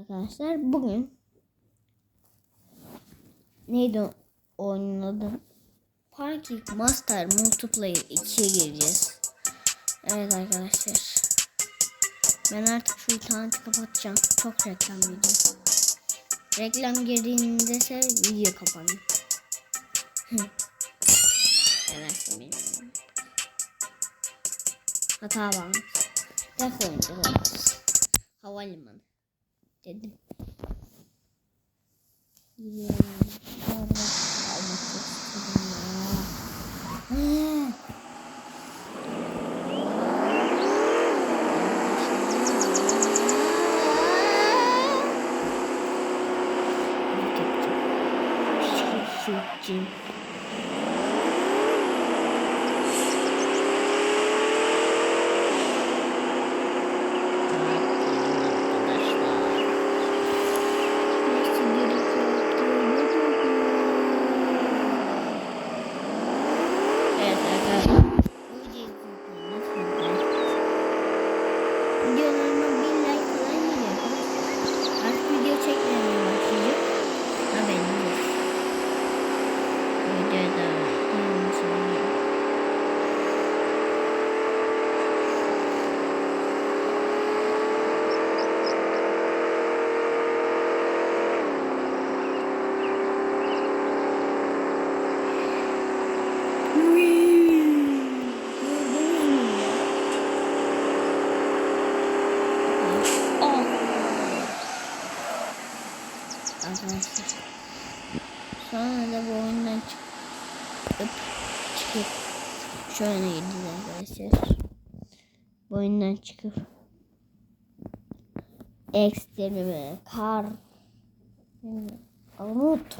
Arkadaşlar bugün neydi oyunun adı? Parking Master Multiplayer 2'ye gireceğiz. Evet arkadaşlar. Ben artık şu interneti kapatacağım. Çok reklam video. Reklam girdiğinde ise video kapanıyor. Nedense bilmiyorum. Hata var. Def oyuncu Havalimanı. Dedim. Gidiyorum. Orada almak çok istedim ya. Şutçu. Evet arkadaşlar. Bu videoyu lütfen Videolarıma bir like falan geliyor arkadaşlar. Artık video çekmemeye başlayacağım. Haberiniz olsun. Videoya da tamam söyleyeyim. Arkadaşlar. Sonra da bu oyundan çıkıp çıkıp şöyle gideceğiz arkadaşlar. Bu oyundan çıkıp ekstreme kar Armut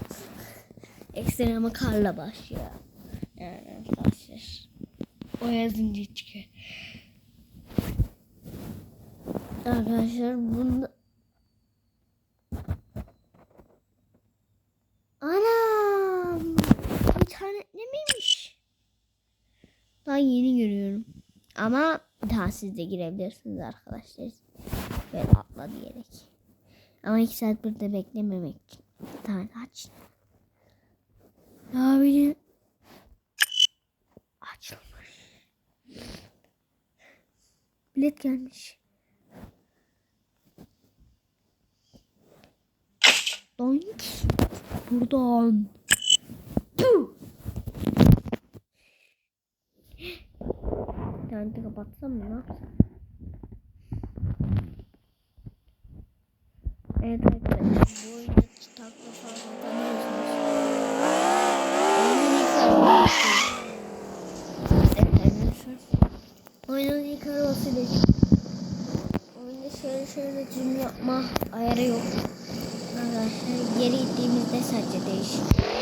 ekstreme karla başlıyor. Yani arkadaşlar. O yazınca çıkıyor. Arkadaşlar bunda yeni görüyorum. Ama daha siz de girebilirsiniz arkadaşlar. Böyle atla diyerek. Ama iki saat burada beklememek için. Bir tane aç. Benim açılmış. Bilet gelmiş. Doink. Buradan. İnterneti kapatsam mı ne yapsam? Evet arkadaşlar bu oyunda takla falan. Oyunun ilk arabası. Değil. Oyunda şöyle şöyle zoom yapma ayarı yok. Arkadaşlar geri ittiğimizde sadece değişiyor.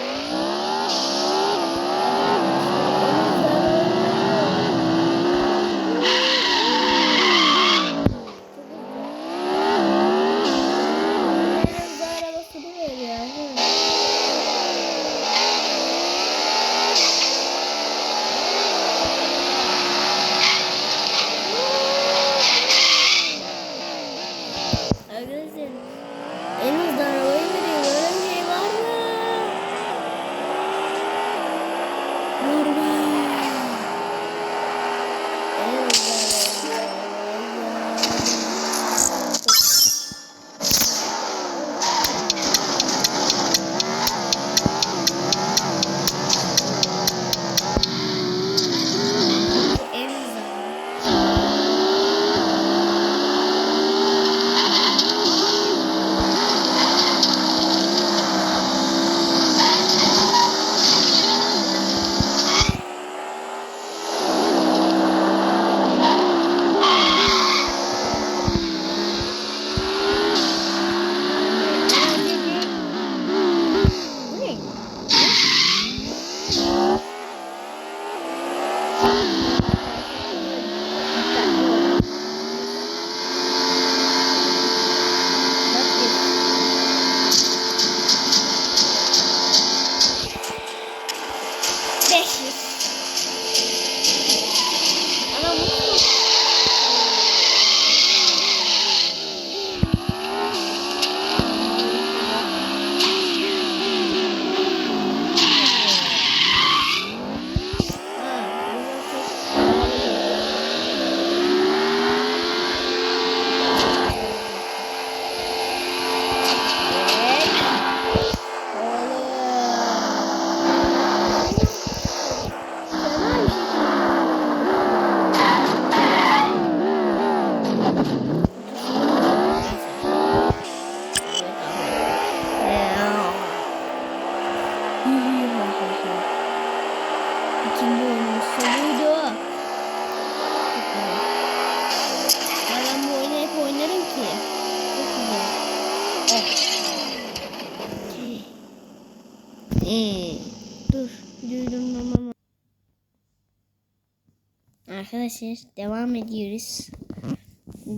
Arkadaşlar devam ediyoruz.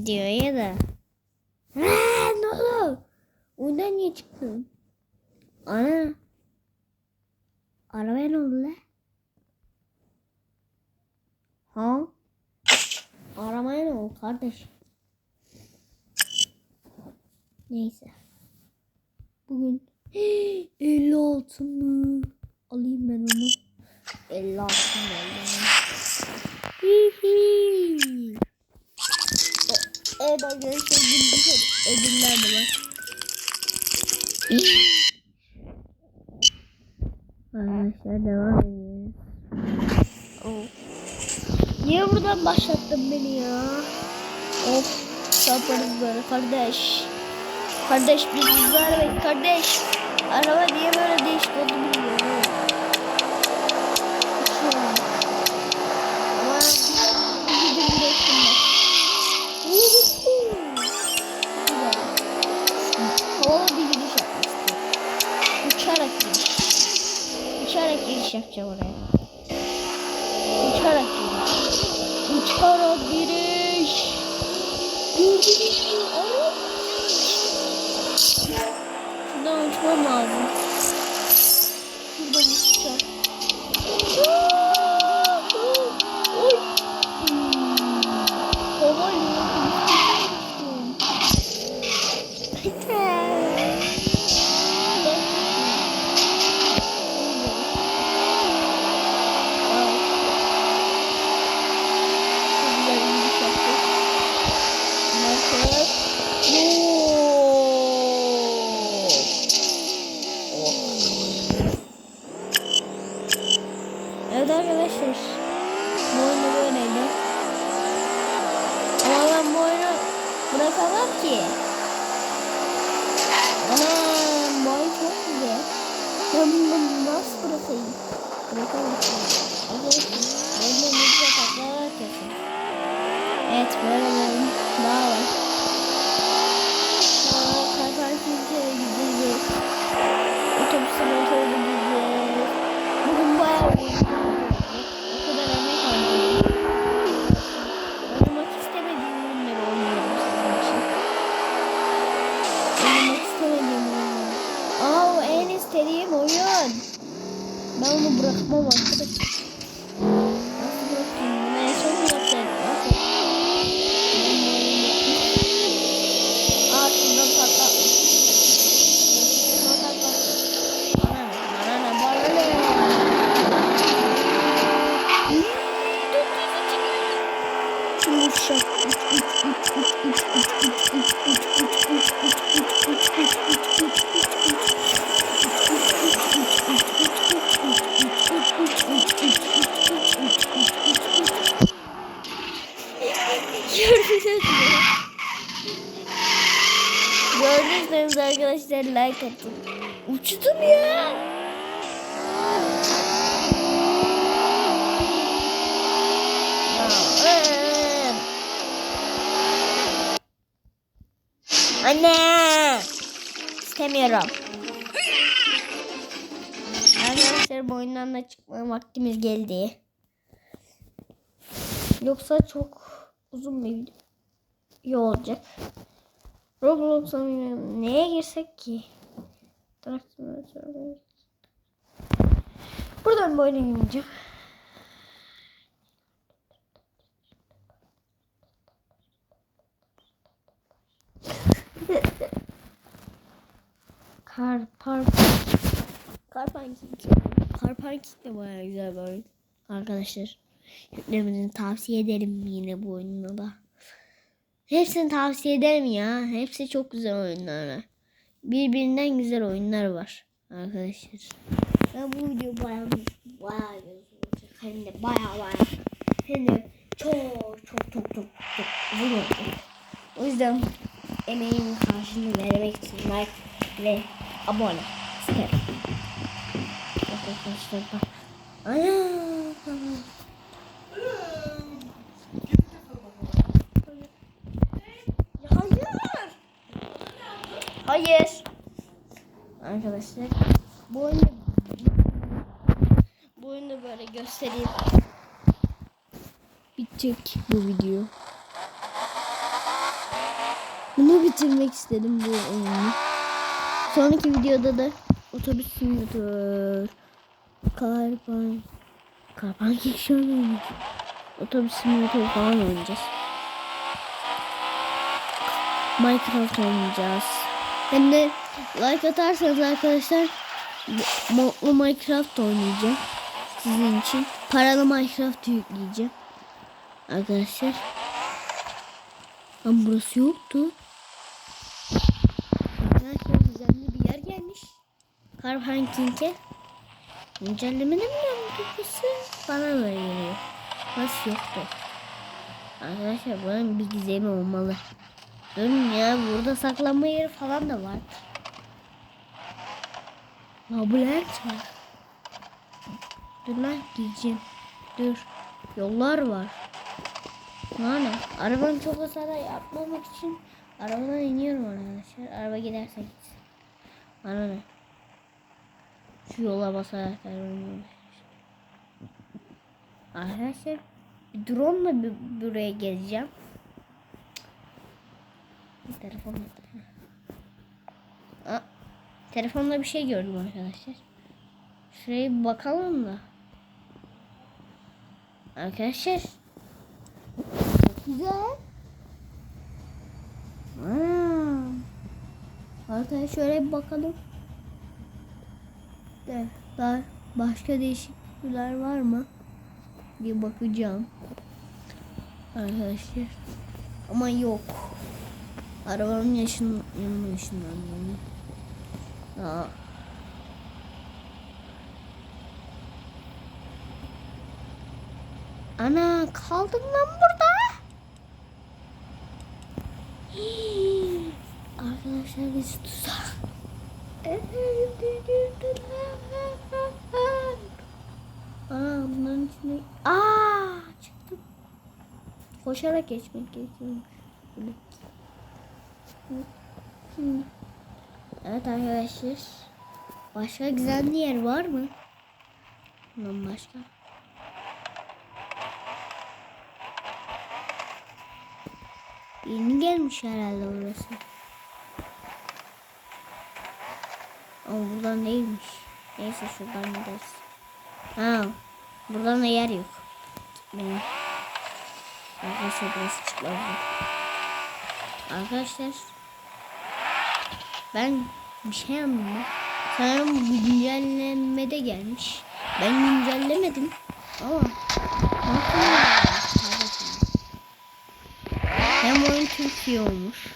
Diyor da. Aa, ne oldu? Oyundan niye çıktın? Ana. Arabaya ne oldu lan? Ha? Arabaya ne oldu kardeş? Neyse. Bugün 56 mı? Alayım ben onu. 56 geldi. Hihi. Evet arkadaşlar gündüz ödüller de var. Arkadaşlar devam ediyoruz. Oh. Niye buradan başlattın beni ya? Of yaparız böyle kardeş. Kardeş biz hızlı arabayız kardeş. Araba niye böyle değişik oldu bilmiyorum. Giriş yapacağım oraya. Uçarak giriş. Uçarak giriş. Gördünüz mü? Şuradan uçmam lazım. Şuradan uçacağım. Like atın. Uçtum. Ya, Anne. İstemiyorum. Arkadaşlar bu oyundan da çıkma vaktimiz geldi. Yoksa çok uzun bir video olacak. Roblox'a neye girsek ki? Truck Simulator'a Buradan bu oyuna girmeyeceğim. Kar park Kar Parking. Kar Parking de bayağı güzel bir oyun. Arkadaşlar. Yüklemenizi tavsiye ederim yine bu oyununa da. Hepsini tavsiye ederim ya. Hepsi çok güzel oyunlar. Birbirinden güzel oyunlar var. Arkadaşlar. Ben bu video bayağı bayağı olacak. Hem de bayağı bayağı. Hem de çok çok çok çok çok uzun olacak. O yüzden emeğin karşılığını vermek için like ve abone isterim. Arkadaşlar bak. Ana. Hayır. Arkadaşlar bu oyunu bu oyunu böyle göstereyim. Bitecek bu video. Bunu bitirmek istedim bu oyunu. Sonraki videoda da otobüs simülatör, karpan, karpan kekşi oynayacağız. Otobüs simülatör falan oynayacağız. Minecraft oynayacağız. Hem de like atarsanız arkadaşlar modlu Minecraft oynayacağım. Sizin için. Paralı Minecraft yükleyeceğim. Arkadaşlar. Ama burası yoktu. Arkadaşlar düzenli bir yer gelmiş. Car Panking'e. Güncellemenin mi burası? Bana böyle geliyor. Burası yoktu. Arkadaşlar buranın bir gizemi olmalı. Durun ya burada saklanma yeri falan da var. Labirent var. Dur lan gideceğim. Dur. Yollar var. Yani arabanın çok hasara yapmamak için arabadan iniyorum arkadaşlar. Araba giderse gitsin. Bana ne? Şu yola basarak iniyorum. Arkadaşlar drone ile buraya gezeceğim. Telefon. Aa, telefonda bir şey gördüm arkadaşlar. Şuraya bir bakalım da. Arkadaşlar. Çok güzel. Aa, haritaya şöyle bir bakalım. De, daha başka değişiklikler var mı? Bir bakacağım. Arkadaşlar. Ama yok. Arabanın yaşın, yanına ışınlanıyorum. Aa. Ana kaldım lan burada. Arkadaşlar biz tuzak. Aa bunların içine... Aa çıktım. Koşarak geçmek gerekiyormuş. Evet arkadaşlar. Başka güzel bir yer var mı? Bundan başka. Yeni gelmiş herhalde orası. Ama buradan değilmiş. Neyse şuradan gideriz. Ha, buradan da yer yok. Arkadaşlar burası çıkmaz. Arkadaşlar ben bir şey anlamadım. Sanırım bu güncellemede gelmiş. Ben güncellemedim. Ama hem oyun Türkiye olmuş.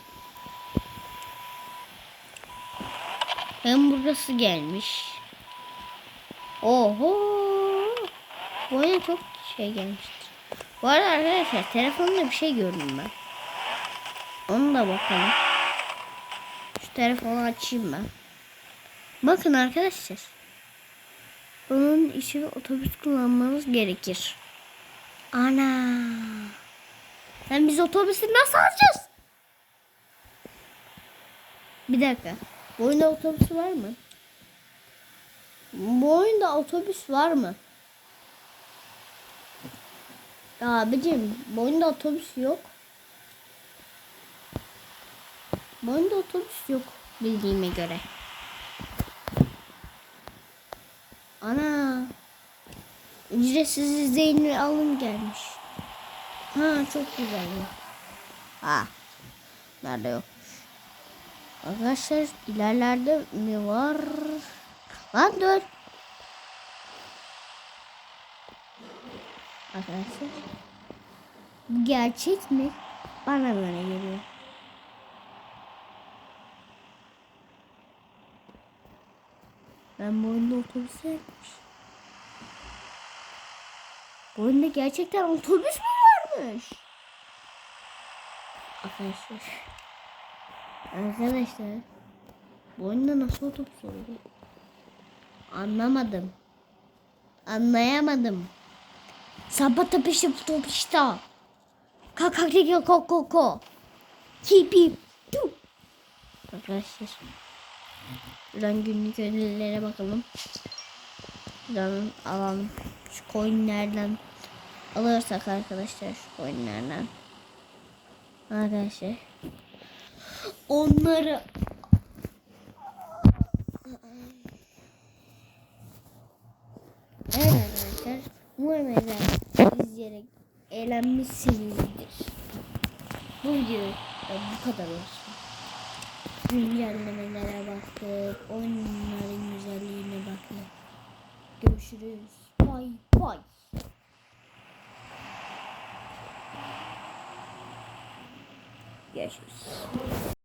Hem burası gelmiş. Oho. Bu oyuna çok şey gelmiştir. Bu arada arkadaşlar telefonda bir şey gördüm ben. Onu da bakalım. Telefonu açayım ben. Bakın arkadaşlar. Bunun için otobüs kullanmamız gerekir. Ana. Sen biz otobüsü nasıl alacağız? Bir dakika. Bu oyunda otobüs var mı? Bu oyunda otobüs var mı? Abicim bu oyunda otobüs yok. Bu oyunda otobüs yok bildiğime göre. Ana. Ücretsiz izleyin alım gelmiş. Ha çok güzel. Ha. Nerede yok? Arkadaşlar ilerlerde ne var? Lan dur. Arkadaşlar. Bu gerçek mi? Bana böyle geliyor. Ben bu oyunda otobüs yapmış. Bu oyunda gerçekten otobüs mü varmış? Arkadaşlar. Arkadaşlar. Bu oyunda nasıl otobüs oldu? Anlamadım. Anlayamadım. Sabata peşi otobüste. Kakak koko koko. Kipi. Tu. arkadaşlar. Buradan günlük ödüllere bakalım. Buradan alalım. Şu coinlerden alırsak arkadaşlar şu coinlerden. Arkadaşlar. Onları Evet arkadaşlar. Umarım eğlen- izleyerek eğlenmişsinizdir. Bu video bu kadar olsun. Güncellemelere baktık. Oyunların güzelliğine baktık. Görüşürüz. Bay bay. Görüşürüz.